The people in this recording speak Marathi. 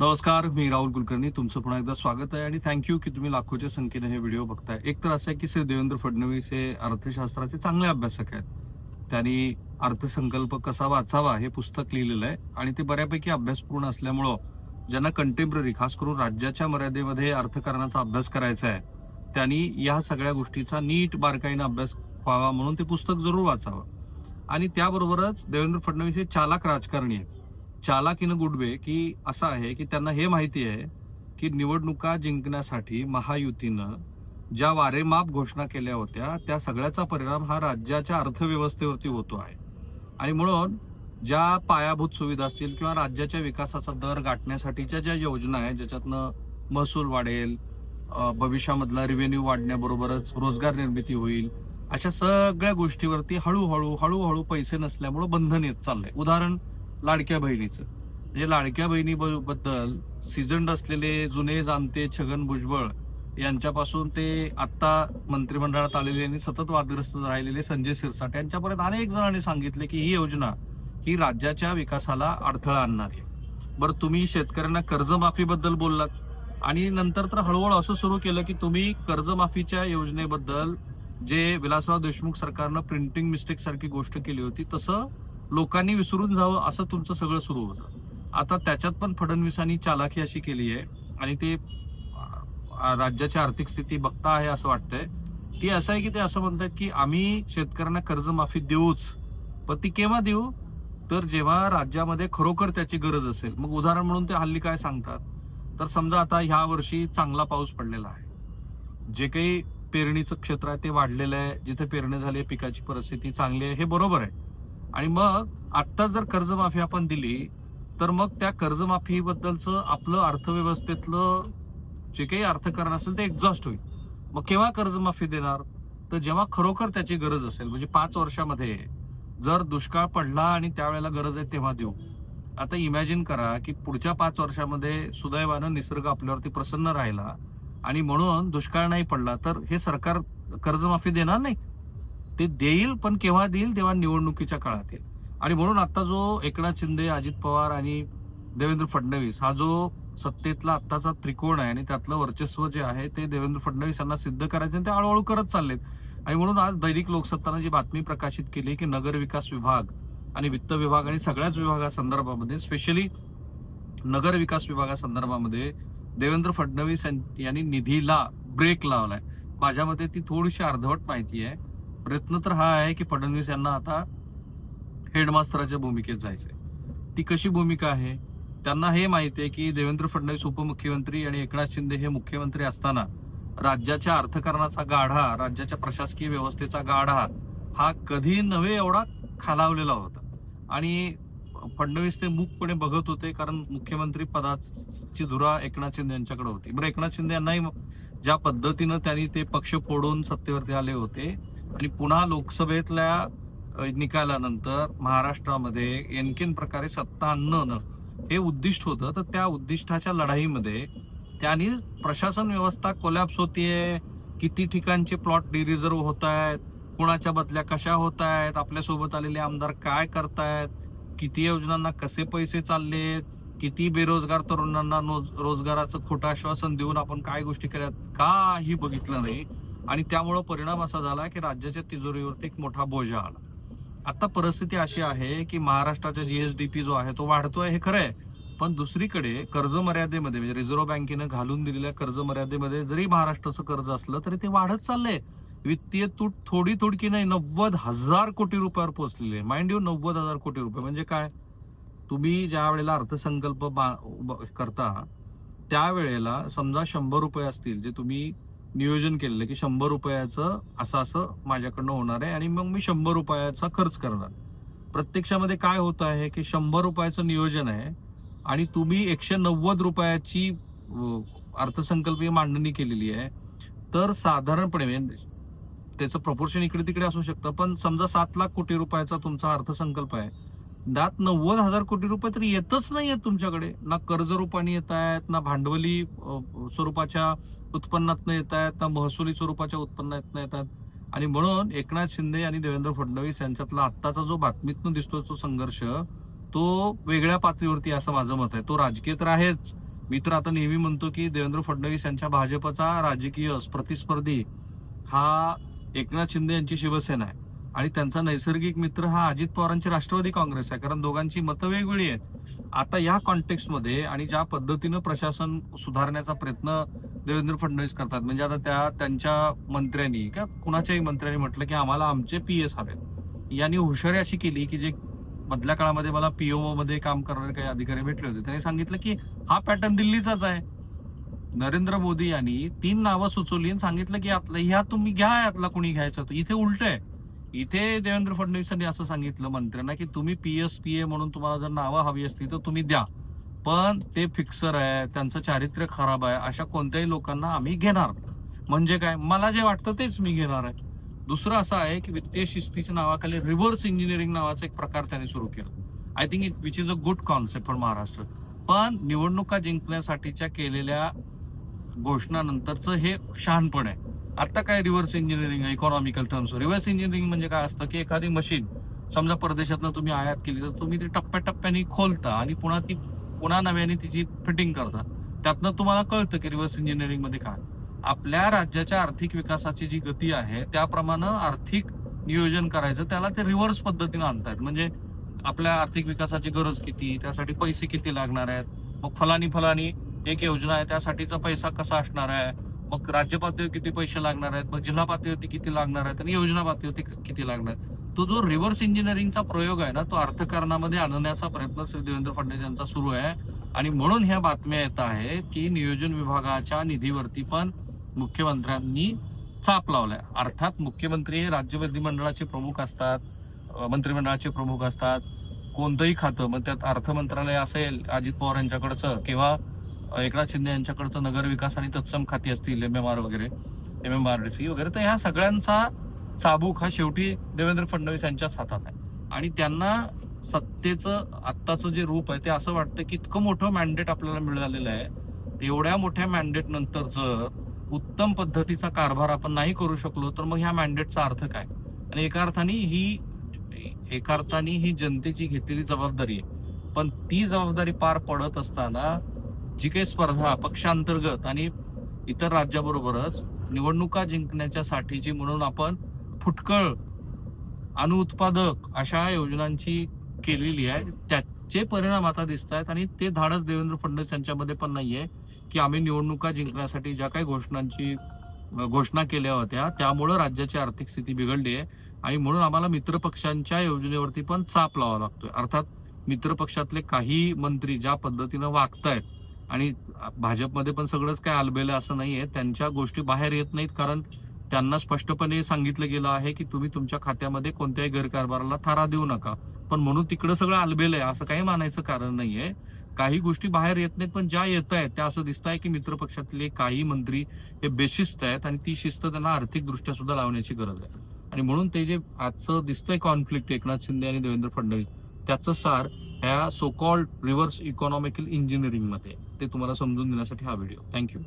नमस्कार मी राहुल कुलकर्णी तुमचं पुन्हा एकदा स्वागत आहे आणि थँक्यू की तुम्ही लाखोच्या संख्येने हे व्हिडिओ बघताय. एक तर असं आहे की श्री देवेंद्र फडणवीस हे अर्थशास्त्राचे चांगले अभ्यासक आहेत. त्यांनी अर्थसंकल्प कसा वाचावा हे पुस्तक लिहिलेलं आहे आणि ते बऱ्यापैकी अभ्यासपूर्ण असल्यामुळं ज्यांना कंटेम्पररी खास करून राज्याच्या मर्यादेमध्ये अर्थकारणाचा अभ्यास करायचा आहे त्यांनी या सगळ्या गोष्टीचा नीट बारकाईनं अभ्यास व्हावा म्हणून ते पुस्तक जरूर वाचावं. आणि त्याबरोबरच देवेंद्र फडणवीस हे चालाक राजकारणी आहेत. चालाकीनं गुडवे की असं आहे की त्यांना हे माहिती आहे की निवडणुका जिंकण्यासाठी महायुतीनं ज्या वारेमाप घोषणा केल्या होत्या त्या सगळ्याचा परिणाम हा राज्याच्या अर्थव्यवस्थेवरती होतो आहे. आणि म्हणून ज्या पायाभूत सुविधा असतील किंवा राज्याच्या विकासाचा दर गाठण्यासाठीच्या ज्या योजना आहेत ज्याच्यातनं महसूल वाढेल भविष्यामधला रेव्हेन्यू वाढण्याबरोबरच रोजगार निर्मिती होईल अशा सगळ्या गोष्टीवरती हळूहळू हळूहळू पैसे नसल्यामुळं बंधन येत चाललंय. उदाहरण लाडक्या बहिणीचं. म्हणजे लाडक्या बहिणीबद्दल सीझन्ड असलेले जुने जाणते छगन भुजबळ यांच्यापासून ते आत्ता मंत्रिमंडळात आलेले आणि सतत वादग्रस्त राहिलेले संजय सिरसाट यांच्यापर्यंत अनेक जणांनी सांगितले की ही योजना ही राज्याच्या विकासाला अडथळा आणणारी आहे. बरं तुम्ही शेतकऱ्यांना कर्जमाफीबद्दल बोललात आणि नंतर तर हळूहळू असं सुरू केलं की तुम्ही कर्जमाफीच्या योजनेबद्दल जे विलासराव देशमुख सरकारनं प्रिंटिंग मिस्टेक सारखी गोष्ट केली होती तसं लोकांनी विसरून जावं असं तुमचं सगळं सुरू होतं. आता त्याच्यात पण फडणवीसांनी चालाकी अशी केली आहे आणि ते राज्याची आर्थिक स्थिती बघता आहे असं वाटतंय. ती असं आहे की ते असं म्हणतात की आम्ही शेतकऱ्यांना कर्जमाफी देऊच पण ती केव्हा देऊ? तर जेव्हा राज्यामध्ये खरोखर त्याची गरज असेल. मग उदाहरण म्हणून ते हल्ली काय सांगतात? तर समजा आता ह्या वर्षी चांगला पाऊस पडलेला आहे. जे काही पेरणीचं क्षेत्र आहे ते वाढलेलं आहे. जिथे पेरणी झाली पिकाची परिस्थिती चांगली आहे हे बरोबर आहे. आणि मग आत्ता जर कर्जमाफी आपण दिली तर मग त्या कर्जमाफीबद्दलचं आपलं अर्थव्यवस्थेतलं जे काही अर्थकारण असेल ते एक्झॉस्ट होईल. मग केव्हा कर्जमाफी देणार? तर जेव्हा खरोखर त्याची गरज असेल म्हणजे पाच वर्षामध्ये जर दुष्काळ पडला आणि त्यावेळेला गरज आहे तेव्हा देऊ. आता इमॅजिन करा की पुढच्या पाच वर्षामध्ये सुदैवानं निसर्ग आपल्यावरती प्रसन्न राहिला आणि म्हणून दुष्काळ नाही पडला तर हे सरकार कर्जमाफी देणार नाही? ते देईल पण केव्हा देईल तेव्हा निवडणुकीच्या काळात येईल. आणि म्हणून आता जो एकनाथ शिंदे अजित पवार आणि देवेंद्र फडणवीस हा जो सत्तेतला आत्ताचा त्रिकोण आहे आणि त्यातलं वर्चस्व जे आहे ते देवेंद्र फडणवीस यांना सिद्ध करायचे आणि ते हळूहळू करत चाललेत. आणि म्हणून आज दैनिक लोकसत्तानं जी बातमी प्रकाशित केली की नगर विकास विभाग आणि वित्त विभाग आणि सगळ्याच विभागासंदर्भामध्ये स्पेशली नगर विकास विभागासंदर्भामध्ये देवेंद्र फडणवीस यांनी निधीला ब्रेक लावलाय. माझ्या मते ती थोडीशी अर्धवट माहिती आहे. प्रयत्न तर हा आहे की फडणवीस यांना आता हेडमास्तराच्या भूमिकेत जायचंय. ती कशी भूमिका आहे? त्यांना हे माहिती आहे की देवेंद्र फडणवीस उपमुख्यमंत्री आणि एकनाथ शिंदे हे मुख्यमंत्री असताना राज्याच्या अर्थकारणाचा गाढा राज्याच्या प्रशासकीय व्यवस्थेचा गाढा हा कधी नव्हे एवढा खालावलेला होता. आणि फडणवीस ते मूकपणे बघत होते कारण मुख्यमंत्री पदाची धुरा एकनाथ शिंदे यांच्याकडे होती. बरं एकनाथ शिंदे यांनाही ज्या पद्धतीनं त्यांनी ते पक्ष फोडून सत्तेवरती आले होते आणि पुन्हा लोकसभेतल्या निकालानंतर महाराष्ट्रामध्ये एनकेन प्रकारे सत्ता आणणं हे उद्दिष्ट होतं. तर त्या उद्दिष्टाच्या लढाईमध्ये त्यांनी प्रशासन व्यवस्था कोलॅप्स होतीये. किती ठिकाणचे प्लॉट डिरिझर्व होत आहेत कुणाच्या बदल्या कशा होत आहेत आपल्यासोबत आलेले आमदार काय करतायत? किती योजनांना कसे पैसे चाललेत? किती बेरोजगार तरुणांना नोज- रोजगाराचं खोटं आश्वासन देऊन आपण काय गोष्टी केल्यात? काही बघितलं नाही. आणि त्यामुळं परिणाम असा झाला की राज्याच्या तिजोरीवरती एक मोठा बोजा आला. आता परिस्थिती अशी आहे की महाराष्ट्राचा जीएसडीपी जो आहे तो वाढतोय हे खरं आहे पण दुसरीकडे कर्ज मर्यादेमध्ये म्हणजे रिझर्व्ह बँकेनं घालून दिलेल्या कर्ज मर्यादेमध्ये जरी महाराष्ट्राचं कर्ज असलं तरी ते वाढत चाललंय. वित्तीय तूट थोडी थोडकी नाही नव्वद हजार कोटी रुपयावर पोहोचलेली आहे. माइंड यू नव्वद हजार कोटी रुपये. म्हणजे काय? तुम्ही ज्या वेळेला अर्थसंकल्प बा- ब- करता त्यावेळेला समजा शंभर रुपये असतील जे तुम्ही नियोजन केलेलं की शंभर रुपयाचं असं असं माझ्याकडनं होणार आहे आणि मग मी शंभर रुपयाचा खर्च करणार. प्रत्यक्षामध्ये काय होत आहे की शंभर रुपयाचं नियोजन आहे आणि तुम्ही एकशे नव्वद रुपयाची अर्थसंकल्पीय मांडणी केलेली आहे. तर साधारणपणे म्हणजे त्याचं प्रपोर्शन इकडे तिकडे असू शकतं पण समजा सात लाख कोटी रुपयाचा तुमचा अर्थसंकल्प आहे. दात नव्वद हजार कोटी रुपये तर येतच नाही आहेत तुमच्याकडे. ना कर्ज रूपाने येत आहेत ना भांडवली स्वरूपाच्या उत्पन्नातनं येत आहेत ना महसुली स्वरूपाच्या उत्पन्नातनं येतात आणि म्हणून एकनाथ शिंदे आणि देवेंद्र फडणवीस यांच्यातला आत्ताचा जो बातमीतनं दिसतो तो संघर्ष तो वेगळ्या पातळीवरती असं माझं मत आहे. तो राजकीय तर आहेच. मी तर आता नेहमी म्हणतो की देवेंद्र फडणवीस यांच्या भाजपचा राजकीय प्रतिस्पर्धी हा एकनाथ शिंदे यांची शिवसेना आहे. आणि त्यांचा नैसर्गिक मित्र हा अजित पवारांची राष्ट्रवादी काँग्रेस आहे. कारण दोघांची मतं वेगवेगळी आहेत. आता या कॉन्टेक्स्टमध्ये आणि ज्या पद्धतीनं प्रशासन सुधारण्याचा प्रयत्न देवेंद्र फडणवीस करतात म्हणजे आता त्या त्यांच्या मंत्र्यांनी किंवा कुणाच्याही मंत्र्यांनी म्हटलं की आम्हाला आमचे पी एस हवेत. यांनी हुशारी अशी केली की जे मधल्या काळामध्ये मला पीओ मध्ये काम करणारे काही अधिकारी भेटले होते त्यांनी सांगितलं की हा पॅटर्न दिल्लीचाच आहे. नरेंद्र मोदी यांनी तीन नावं सुचवली आणि सांगितलं की यातलं ह्या तुम्ही घ्या यातला कुणी घ्यायचं तो इथे उलट आहे. इथे देवेंद्र फडणवीसांनी असं सांगितलं मंत्र्यांना की तुम्ही पी एस पी ए म्हणून तुम्हाला जर नावं हवी असती तर तुम्ही द्या. पण ते फिक्सर आहे त्यांचं चारित्र्य खराब आहे अशा कोणत्याही लोकांना आम्ही घेणार म्हणजे काय? मला जे वाटतं तेच मी घेणार आहे. दुसरं असं आहे की वित्तीय शिस्तीच्या नावाखाली रिव्हर्स इंजिनिअरिंग नावाचा एक प्रकार त्यांनी सुरू केला. I think it which is a good concept for Maharashtra पण निवडणुका जिंकण्यासाठीच्या केलेल्या घोषणानंतरचं हे शहाणपण आहे. आता काय reverse engineering economical terms reverse engineering म्हणजे काय असतं की एखादी मशीन समजा परदेशातनं तुम्ही आयात केली तर तुम्ही ती टप्प्याटप्प्याने खोलता आणि पुन्हा ती पुन्हा नव्याने तिची फिटिंग करता. त्यातनं तुम्हाला कळतं की रिव्हर्स इंजिनिअरिंगमध्ये काय. आपल्या राज्याच्या आर्थिक विकासाची जी गती आहे त्याप्रमाणे आर्थिक नियोजन करायचं त्याला ते रिव्हर्स पद्धतीने आणतायत म्हणजे आपल्या आर्थिक विकासाची गरज किती त्यासाठी पैसे किती लागणार आहेत? मग फलानी फलानी एक योजना आहे त्यासाठीचा पैसा कसा असणार आहे? मग राज्य पातळीवर किती पैसे लागणार आहेत? मग जिल्हा पातळीवरती किती लागणार आहेत? आणि योजना पातळीवरती किती लागणार आहेत? तो जो रिव्हर्स इंजिनिअरिंगचा प्रयोग आहे ना तो अर्थकारणामध्ये आणण्याचा प्रयत्न श्री देवेंद्र फडणवीस यांचा सुरू आहे. आणि म्हणून ह्या बातम्या येत आहे की नियोजन विभागाच्या निधीवरती पण मुख्यमंत्र्यांनी चाप लावलाय. अर्थात मुख्यमंत्री हे राज्य विधिमंडळाचे प्रमुख असतात मंत्रिमंडळाचे प्रमुख असतात. कोणतंही खातं मग त्यात अर्थ मंत्रालय असेल अजित पवार यांच्याकडचं किंवा एकनाथ शिंदे यांच्याकडचं नगर विकास आणि तत्सम खाती असतील एम एम आर वगैरे M M R D C वगैरे तर ह्या सगळ्यांचा चाबूक हा शेवटी देवेंद्र फडणवीस यांच्याच हातात आहे. आणि त्यांना सत्तेचं आत्ताचं जे रूप आहे ते असं वाटतं की इतकं मोठं मॅन्डेट आपल्याला मिळालेलं आहे एवढ्या मोठ्या मॅन्डेट नंतर जर उत्तम पद्धतीचा कारभार आपण नाही करू शकलो तर मग ह्या मॅन्डेटचा अर्थ काय? आणि एका अर्थाने ही एका अर्थाने ही जनतेची घेतलेली जबाबदारी आहे. पण ती जबाबदारी पार पडत असताना जी काही स्पर्धा पक्षांतर्गत आणि इतर राज्याबरोबरच निवडणुका जिंकण्याच्या साठीची म्हणून आपण फुटकळ अनुत्पादक अशा योजनांची केलेली आहे. त्याचे परिणाम आता दिसत आहेत आणि ते धाडस देवेंद्र फडणवीस यांच्यामध्ये पण नाहीये की आम्ही निवडणुका जिंकण्यासाठी ज्या काही घोषणांची घोषणा केल्या होत्या त्यामुळं राज्याची आर्थिक स्थिती बिघडली आहे आणि म्हणून आम्हाला मित्रपक्षांच्या योजनेवरती पण चाप लावा लागतोय. अर्थात मित्रपक्षातले काही मंत्री ज्या पद्धतीनं वागतायत आणि भाजपमध्ये पण सगळंच काय आलबेलं असं नाहीये. त्यांच्या गोष्टी बाहेर येत नाहीत कारण त्यांना स्पष्टपणे सांगितलं गेलं आहे की तुम्ही तुमच्या खात्यामध्ये कोणत्याही गैरकारभाराला थारा देऊ नका. पण म्हणून तिकडं सगळं आलबेलं आहे असं काही मानायचं कारण नाहीये. काही गोष्टी बाहेर येत नाहीत पण ज्या येत आहेत त्या असं दिसत आहे की मित्रपक्षातले काही मंत्री हे बेशिस्त आहेत आणि ती शिस्त त्यांना आर्थिक दृष्ट्या सुद्धा लावण्याची गरज आहे. आणि म्हणून ते जे आजचं दिसतंय कॉन्फ्लिक्ट एकनाथ शिंदे आणि देवेंद्र फडणवीस त्याचं सार ह्या सो कॉल्ड रिव्हर्स इकॉनॉमिकल इंजिनिअरिंगमध्ये ते तुम्हाला समजून देण्यासाठी हा व्हिडिओ थँक्यू